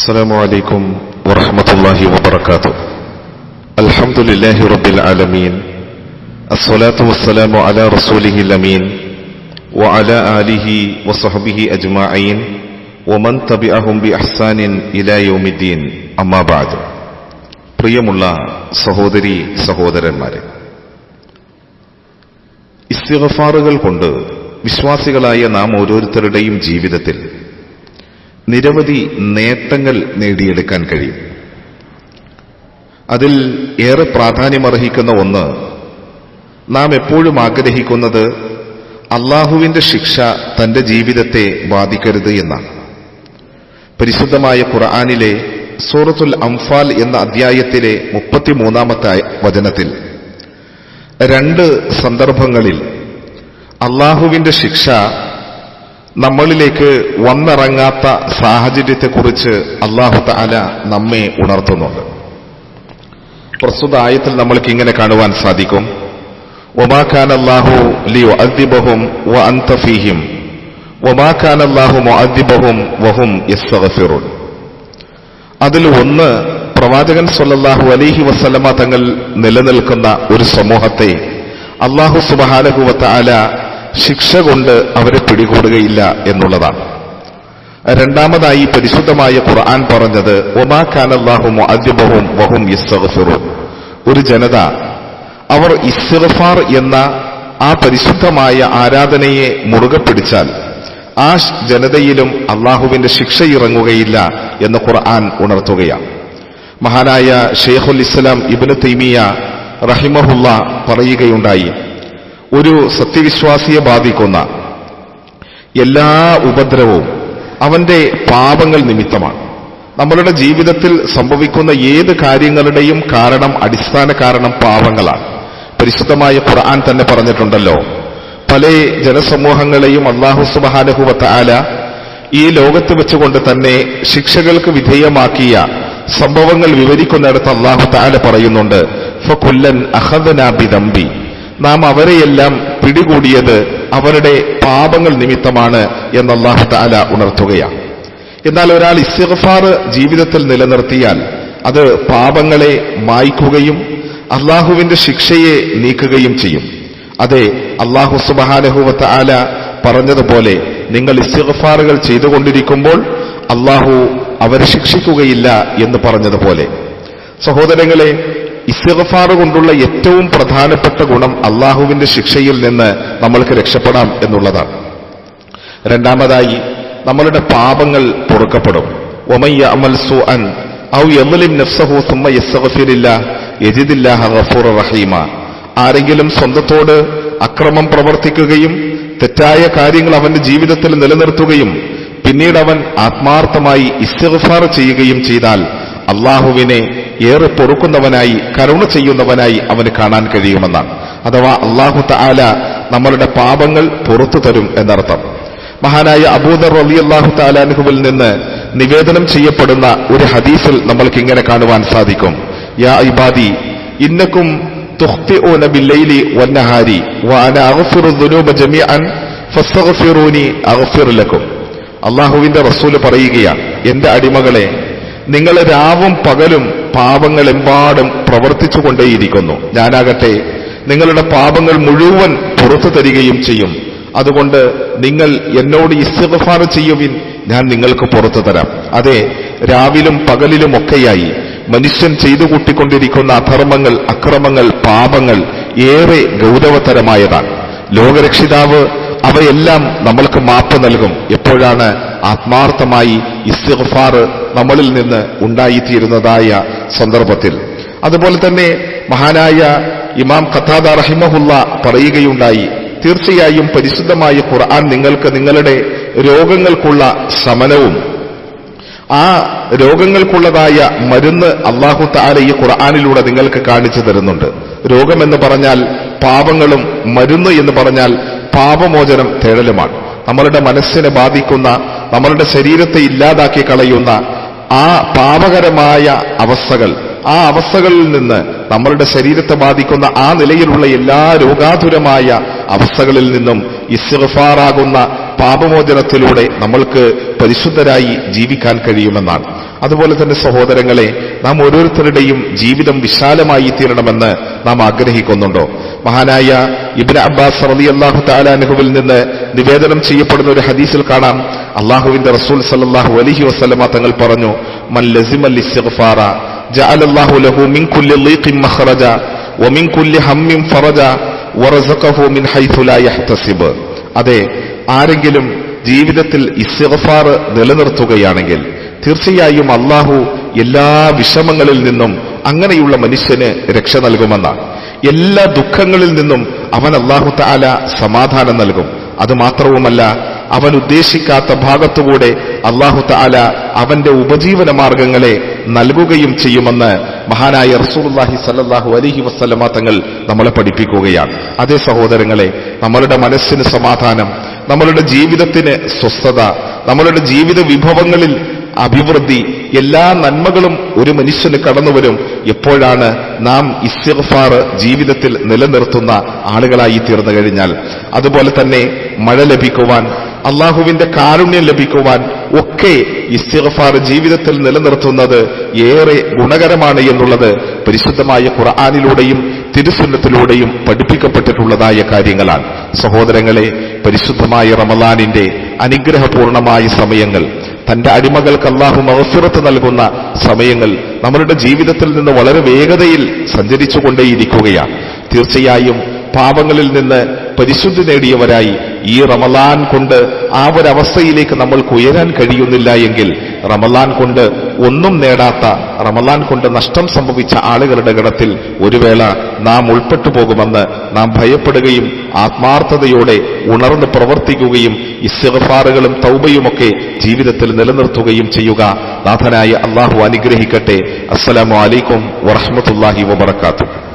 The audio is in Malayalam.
السلام عليكم ورحمة الله وبركاته الحمد لله رب العالمين الصلاة والسلام على رسوله الأمين وعلى آله وصحبه أجمعين ومن تبعهم بإحسان إلى يوم الدين أما بعد പ്രിയമുള്ള സഹോദരി സഹോദരന്മാരെ ഇസ്തിഗഫാറുകൾ കൊണ്ട് വിശ്വാസികളായ നാം ഓരോരുത്തരുടെയും ജീവിതത്തിൽ നിരവധി നേട്ടങ്ങൾ നേടിയെടുക്കാൻ കഴിയും. അതിൽ ഏറെ പ്രാധാന്യമർഹിക്കുന്ന ഒന്ന് നാം എപ്പോഴും ആഗ്രഹിക്കുന്നത് അള്ളാഹുവിന്റെ ശിക്ഷ തന്റെ ജീവിതത്തെ ബാധിക്കരുത് എന്നാണ്. പരിശുദ്ധമായ ഖുർആാനിലെ സൂറത്തുൽ അംഫാൽ എന്ന അധ്യായത്തിലെ മുപ്പത്തിമൂന്നാമത്തെ വചനത്തിൽ രണ്ട് സന്ദർഭങ്ങളിൽ അള്ളാഹുവിന്റെ ശിക്ഷ നമ്മളിലേക്ക് വന്നിറങ്ങാത്ത സാഹചര്യത്തെക്കുറിച്ച് അള്ളാഹു താല നമ്മെ ഉണർത്തുന്നുണ്ട്. പ്രസ്തുത ആയത്തിൽ നമ്മൾക്ക് ഇങ്ങനെ കാണുവാൻ സാധിക്കും. ഒമാഖാൻ അള്ളാഹു ലിയോ അദ്ദിബഹും വ അന്തഫീഹിം ഒമാഖാൻ അള്ളാഹു മൊഅദ്ദിബഹും വഹും യസ്സഗഫിറുൻ അതിൽ ഒന്ന് പ്രവാചകൻ സൊല്ലാഹു അലിഹി വസല്ലമ തങ്ങൾ നിലനിൽക്കുന്ന ഒരു സമൂഹത്തെ അള്ളാഹു സുബഹാനഹുവത്ത ആല ശിക്ഷ കൊണ്ട് അവരെ പിടികൂടുകയില്ല എന്നുള്ളതാണ്. രണ്ടാമതായി പരിശുദ്ധമായ ഖുർആൻ പറഞ്ഞത് ഒമാ ഖാനല്ലാഹും മുഅദ്ദിബഹും വഹും യസ്തഗ്ഫിറൂൻ ഒരു ജനത അവർ ഇസ്തിഗ്ഫാർ എന്ന ആ പരിശുദ്ധമായ ആരാധനയെ മുറുകെ പിടിച്ചാൽ ആ ജനതയിലും അള്ളാഹുവിന്റെ ശിക്ഷ ഇറങ്ങുകയില്ല എന്ന് ഖുർആൻ ഉണർത്തുകയാണ്. മഹാനായ ഷെയ്ഖുൽ ഇസ്ലാം ഇബിന് തൈമിയ റഹിമഹുല്ല പറയുകയുണ്ടായി ഒരു സത്യവിശ്വാസിയെ ബാധിക്കുന്ന എല്ലാ ഉപദ്രവവും അവന്റെ പാപങ്ങൾ നിമിത്തമാണ്. നമ്മളുടെ ജീവിതത്തിൽ സംഭവിക്കുന്ന ഏത് കാര്യങ്ങളുടെയും കാരണം അടിസ്ഥാന കാരണം പാപങ്ങളാണ്. പരിശുദ്ധമായ ഖുർആൻ തന്നെ പറഞ്ഞിട്ടുണ്ടല്ലോ പല ജനസമൂഹങ്ങളെയും അള്ളാഹു സുബാനഹുവത്ത ആല ഈ ലോകത്ത് വെച്ചുകൊണ്ട് തന്നെ ശിക്ഷകൾക്ക് വിധേയമാക്കിയ സംഭവങ്ങൾ വിവരിക്കുന്നിടത്ത് അള്ളാഹു താല പറയുന്നുണ്ട് ഫുല്ലൻ അഹദനാബിദമ്പി നാം അവരെയെല്ലാം പിടികൂടിയത് അവരുടെ പാപങ്ങൾ നിമിത്തമാണ് എന്ന് അള്ളാഹു താല ഉണർത്തുകയാണ്. എന്നാൽ ഒരാൾ ഇസ്തിഗ്ഫാർ ജീവിതത്തിൽ നിലനിർത്തിയാൽ അത് പാപങ്ങളെ മായ്ക്കുകയും അള്ളാഹുവിന്റെ ശിക്ഷയെ നീക്കുകയും ചെയ്യും. അതെ അള്ളാഹു സുബഹാനഹുവത്ത് ആല പറഞ്ഞതുപോലെ നിങ്ങൾ ഇസ്തിഗ്ഫാറുകൾ ചെയ്തുകൊണ്ടിരിക്കുമ്പോൾ അള്ളാഹു അവരെ ശിക്ഷിക്കുകയില്ല എന്ന് പറഞ്ഞതുപോലെ. സഹോദരങ്ങളെ ഇസ്തിഗ്ഫാർ കൊണ്ടുള്ള ഏറ്റവും പ്രധാനപ്പെട്ട ഗുണം അള്ളാഹുവിന്റെ ശിക്ഷയിൽ നിന്ന് നമ്മൾക്ക് രക്ഷപ്പെടാം എന്നുള്ളതാണ്. രണ്ടാമതായി നമ്മളുടെ പാപങ്ങൾ പൊറുക്കപ്പെടും. ഒമയ്യ അമൽ സു അൻ ഔ യമുലിം നഫ്സഹു സുമ്മ യസ്സഗഫിരില്ല യജിദില്ലാഹ ഗഫൂർ റഹീമ. ആരെങ്കിലും സ്വന്തത്തോട് അക്രമം പ്രവർത്തിക്കുകയും തെറ്റായ കാര്യങ്ങൾ അവന്റെ ജീവിതത്തിൽ നിലനിർത്തുകയും പിന്നീട് അവൻ ആത്മാർത്ഥമായി ഇസ്തിഗ്ഫാർ ചെയ്യുകയും ചെയ്താൽ അള്ളാഹുവിനെ ഏറെ പൊറുക്കുന്നവനായി കരുണ ചെയ്യുന്നവനായി അവന് കാണാൻ കഴിയുമെന്നാണ്. അഥവാ അള്ളാഹു താല നമ്മളുടെ പാപങ്ങൾ പുറത്തു തരും എന്നർത്ഥം. മഹാനായ അബൂദർ അലി അള്ളാഹു താലാനുഹുവിൽ നിന്ന് നിവേദനം ചെയ്യപ്പെടുന്ന ഒരു ഹദീസിൽ നമ്മൾക്ക് ഇങ്ങനെ കാണുവാൻ സാധിക്കും. യാ ഇബാദി ഇന്നക്കും തുഖ്തിഊന ബില്ലൈലി വന്നഹാരി വഅന അഗ്ഫിറു ദുനൂബ ജമീഅൻ ഫസ്തഗ്ഫിറൂനി അഗ്ഫിർ ലക്കും. അള്ളാഹുവിന്റെ റസൂൽ പറയുകയാണ് എന്റെ അടിമകളെ നിങ്ങൾ രാവും പകലും പാപങ്ങളെമ്പാടും പ്രവർത്തിച്ചുകൊണ്ടേയിരിക്കുന്നു. ഞാനാകട്ടെ നിങ്ങളുടെ പാപങ്ങൾ മുഴുവൻ പുറത്തു തരികയും ചെയ്യും. അതുകൊണ്ട് നിങ്ങൾ എന്നോട് ഇസ്തിഗ്ഫാർ ചെയ്യുവിൻ ഞാൻ നിങ്ങൾക്ക് പുറത്തു തരാം. അതെ രാവിലും പകലിലും ഒക്കെയായി മനുഷ്യൻ ചെയ്തു കൂട്ടിക്കൊണ്ടിരിക്കുന്ന അധർമ്മങ്ങൾ അക്രമങ്ങൾ പാപങ്ങൾ ഏറെ ഗൗരവതരമായതാണ്. ലോകരക്ഷിതാവ് അവയെല്ലാം നമ്മൾക്ക് മാപ്പ് നൽകും. എപ്പോഴാണ് ആത്മാർത്ഥമായി ഇസ്തിഫാർ നമ്മളിൽ നിന്ന് ഉണ്ടായിത്തീരുന്നതായ സന്ദർഭത്തിൽ. അതുപോലെ തന്നെ മഹാനായ ഇമാം ഖത്താദ റഹിമഹുല്ല പറയുകയുണ്ടായി തീർച്ചയായും പരിശുദ്ധമായ ഖുർആൻ നിങ്ങൾക്ക് നിങ്ങളുടെ രോഗങ്ങൾക്കുള്ള ശമനവും ആ രോഗങ്ങൾക്കുള്ളതായ മരുന്ന് അള്ളാഹു താല ഈ ഖുർആാനിലൂടെ നിങ്ങൾക്ക് കാണിച്ചു തരുന്നുണ്ട്. രോഗമെന്ന് പറഞ്ഞാൽ പാപങ്ങളും മരുന്ന് എന്ന് പറഞ്ഞാൽ പാപമോചനം തേടലുമാണ്. നമ്മളുടെ മനസ്സിനെ ബാധിക്കുന്ന നമ്മളുടെ ശരീരത്തെ ഇല്ലാതാക്കി കളയുന്ന ആ പാപകരമായ അവസ്ഥകൾ ആ അവസ്ഥകളിൽ നിന്ന് നമ്മളുടെ ശരീരത്തെ ബാധിക്കുന്ന ആ നിലയിലുള്ള എല്ലാ രോഗാതുരമായ അവസ്ഥകളിൽ നിന്നും ഇസ്ഫാറാകുന്ന പാപമോചനത്തിലൂടെ നമ്മൾക്ക് പരിശുദ്ധരായി ജീവിക്കാൻ കഴിയുമെന്നാണ്. അതുപോലെ തന്നെ സഹോദരങ്ങളെ നാം ഓരോരുത്തരുടെയും ജീവിതം വിശാലമായി തീരണമെന്ന് നാം ആഗ്രഹിക്കുന്നുണ്ടോ? മഹാനായ ഇബിൻ അബ്ബാസ് റബി അള്ളാഹു താലാനുഹുവിൽ നിന്ന് നിവേദനം ചെയ്യപ്പെടുന്ന ഒരു ഹദീസിൽ കാണാം. അള്ളാഹുവിന്റെ റസൂൽ സല്ലാഹു അലഹി വസ്ലമ തങ്ങൾ പറഞ്ഞു മൻ ലസിമൽ ഇസ്തിഗ്ഫാറ ജഅലല്ലാഹു ലഹു മിൻ കുല്ലി മഖ്റജ വമിൻ കുല്ലി ഹമ്മിൻ ഫറജ വറസഖഹു മിൻ ഹൈഥു ലാ യഹ്തസിബ്. അതെ ആരെങ്കിലും ജീവിതത്തിൽ ഇസ്തിഗ്ഫാർ നിലനിർത്തുകയാണെങ്കിൽ തീർച്ചയായും അള്ളാഹു എല്ലാ വിഷമങ്ങളിൽ നിന്നും അങ്ങനെയുള്ള മനുഷ്യന് രക്ഷ നൽകുമെന്നാണ്. എല്ലാ ദുഃഖങ്ങളിൽ നിന്നും അവൻ അള്ളാഹു താല സമാധാനം നൽകും. അത് മാത്രവുമല്ല അവൻ ഉദ്ദേശിക്കാത്ത ഭാഗത്തുകൂടെ അള്ളാഹു താല അവന്റെ ഉപജീവന മാർഗങ്ങളെ നൽകുകയും ചെയ്യുമെന്ന് മഹാനായ റസൂലുള്ളാഹി സല്ലാഹു അലഹി വസല്ലമ തങ്ങൾ നമ്മളെ പഠിപ്പിക്കുകയാണ്. അതേ സഹോദരങ്ങളെ നമ്മളുടെ മനസ്സിന് സമാധാനം നമ്മളുടെ ജീവിതത്തിന് സ്വസ്ഥത നമ്മളുടെ ജീവിത വിഭവങ്ങളിൽ അഭിവൃദ്ധി എല്ലാ നന്മകളും ഒരു മനുഷ്യന് കടന്നുവരും എപ്പോഴാണ് നാം ഇസ്തിഗ്ഫാർ ജീവിതത്തിൽ നിലനിർത്തുന്ന ആളുകളായി തീർന്നു കഴിഞ്ഞാൽ? അതുപോലെ തന്നെ മഴ ലഭിക്കുവാൻ അള്ളാഹുവിന്റെ കാരുണ്യം ലഭിക്കുവാൻ ഒക്കെ ഇസ്തിഗ്ഫാർ ജീവിതത്തിൽ നിലനിർത്തുന്നത് ഏറെ ഗുണകരമാണ് എന്നുള്ളത് പരിശുദ്ധമായ ഖുർആാനിലൂടെയും തിരുസുന്നത്തിലൂടെയും പഠിപ്പിക്കപ്പെട്ടിട്ടുള്ളതായ കാര്യങ്ങളാണ്. സഹോദരങ്ങളെ പരിശുദ്ധമായ റമലാനിന്റെ അനുഗ്രഹപൂർണമായ സമയങ്ങൾ തന്റെ അടിമകൾക്ക് അള്ളാഹു മഹസുറത്ത് നൽകുന്ന സമയങ്ങൾ നമ്മളുടെ ജീവിതത്തിൽ നിന്ന് വളരെ വേഗതയിൽ സഞ്ചരിച്ചുകൊണ്ടേയിരിക്കുകയാണ്. തീർച്ചയായും പാപങ്ങളിൽ നിന്ന് പരിശുദ്ധി നേടിയവരായി ഈ റമലാൻ കൊണ്ട് ആ ഒരവസ്ഥയിലേക്ക് നമ്മൾക്ക് ഉയരാൻ കഴിയുന്നില്ല എങ്കിൽ റമലാൻ കൊണ്ട് ഒന്നും നേടാത്ത റമലാൻ കൊണ്ട് നഷ്ടം സംഭവിച്ച ആളുകളുടെ ഗണത്തിൽ ഒരു വേള നാം ഉൾപ്പെട്ടു പോകുമെന്ന് നാം ഭയപ്പെടുകയും ആത്മാർത്ഥതയോടെ ഉണർന്ന് പ്രവർത്തിക്കുകയും ഇസ്തിഗ്ഫാറുകളും തൗബയുമൊക്കെ ജീവിതത്തിൽ നിലനിർത്തുകയും ചെയ്യുക. നാഥനായ അള്ളാഹു അനുഗ്രഹിക്കട്ടെ. അസ്സലാമു അലൈക്കും വറഹമത്തല്ലാഹി വബർക്കാത്തു